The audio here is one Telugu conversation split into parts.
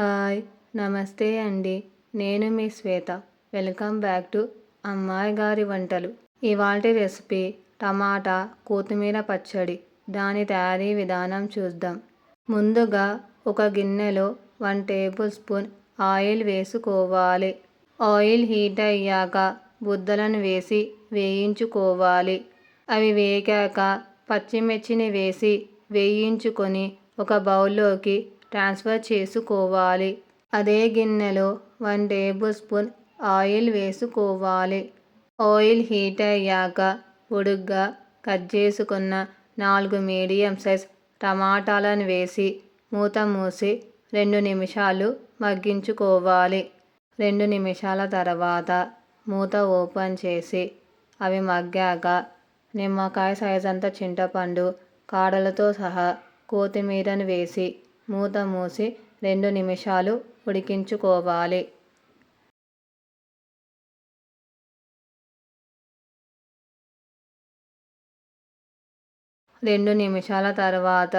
హాయ్ నమస్తే అండి. నేను మీ శ్వేత. వెల్కమ్ బ్యాక్ టు అమ్మాయి గారి వంటలు. ఇవాళ రెసిపీ టమాటా కొత్తిమీర పచ్చడి. దాని తయారీ విధానం చూద్దాం. ముందుగా ఒక గిన్నెలో వన్ టేబుల్ స్పూన్ ఆయిల్ వేసుకోవాలి. ఆయిల్ హీట్ అయ్యాక బుద్దలను వేసి వేయించుకోవాలి. అవి వేగాక పచ్చిమిర్చిని వేసి వేయించుకొని ఒక బౌల్లోకి ట్రాన్స్ఫర్ చేసుకోవాలి. అదే గిన్నెలో వన్ టేబుల్ స్పూన్ ఆయిల్ వేసుకోవాలి. ఆయిల్ హీట్ అయ్యాక పొడుగ్గా కట్ చేసుకున్న నాలుగు మీడియం సైజ్ టమాటాలను వేసి మూత మూసి రెండు నిమిషాలు మగ్గించుకోవాలి. రెండు నిమిషాల తర్వాత మూత ఓపెన్ చేసి అవి మగ్గాక నిమ్మకాయ సైజ్ అంత చింతపండు కాడలతో సహా కొత్తిమీరను వేసి మూత మూసి రెండు నిమిషాలు ఉడికించుకోవాలి. రెండు నిమిషాల తర్వాత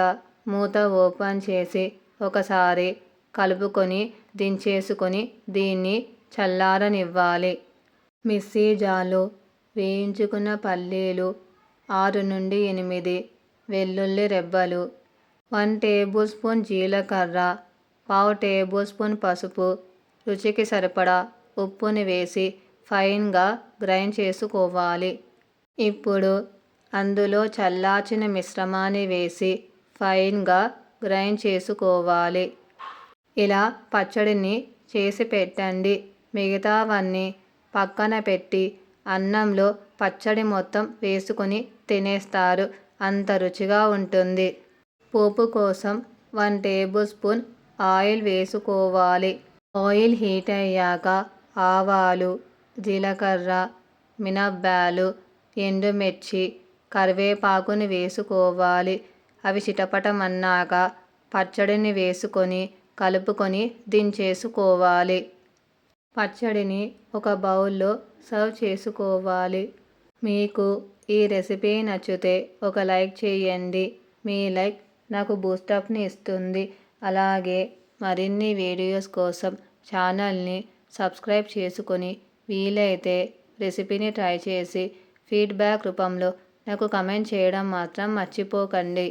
మూత ఓపెన్ చేసి ఒకసారి కలుపుకొని దించేసుకొని దీన్ని చల్లారనివ్వాలి. మిక్సీ జాలు వేయించుకున్న పల్లీలు ఆరు నుండి ఎనిమిది వెల్లుల్లి రెబ్బలు వన్ టేబుల్ స్పూన్ జీలకర్ర పావు టేబుల్ స్పూన్ పసుపు రుచికి సరిపడా ఉప్పుని వేసి ఫైన్గా గ్రైండ్ చేసుకోవాలి. ఇప్పుడు అందులో చల్లార్చిన మిశ్రమాన్ని వేసి ఫైన్గా గ్రైండ్ చేసుకోవాలి. ఇలా పచ్చడిని చేసి పెట్టండి. మిగతావన్నీ పక్కన పెట్టి అన్నంలో పచ్చడి మొత్తం వేసుకొని తినేస్తారు. అంత రుచిగా ఉంటుంది. పోపు కోసం వన్ టేబుల్ స్పూన్ ఆయిల్ వేసుకోవాలి. ఆయిల్ హీట్ అయ్యాక ఆవాలు జీలకర్ర మినబ్బాలు ఎండుమిర్చి కరివేపాకుని వేసుకోవాలి. అవి చిటపటమన్నాక పచ్చడిని వేసుకొని కలుపుకొని దించేసుకోవాలి. పచ్చడిని ఒక బౌల్లో సర్వ్ చేసుకోవాలి. మీకు ఈ రెసిపీ నచ్చితే ఒక లైక్ చేయండి. మీ లైక్ నాకు బూస్టప్ని ఇస్తుంది. అలాగే మరిన్ని వీడియోస్ కోసం ఛానల్ని సబ్స్క్రైబ్ చేసుకొని వీలైతే రెసిపీని ట్రై చేసి ఫీడ్బ్యాక్ రూపంలో నాకు కమెంట్ చేయడం మాత్రం మర్చిపోకండి.